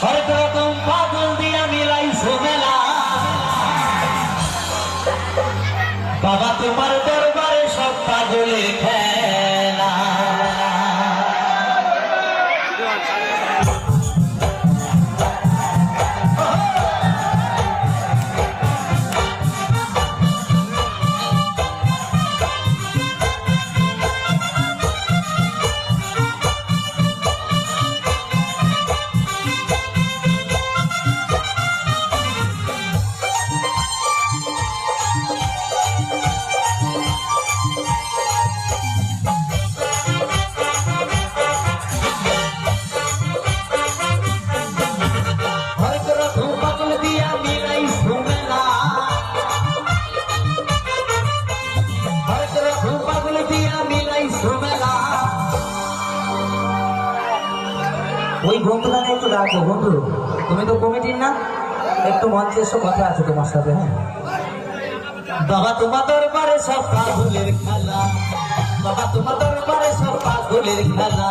হরেক রকম পাগল দিয়া মিলাইছো মেলা বাবা তোমার দরবারে সব পাগলে খেলা ওই বন্ধুটাকে একটু ডাকো, বন্ধু। তুমি তো কমিটির না? একটু মঞ্চে এসো, কথা আছে তোমার সাথে হ্যাঁ? বাবা, তোমার দরবারে সব পাগলের খেলা। বাবা, তোমার দরবারে সব পাগলের খেলা।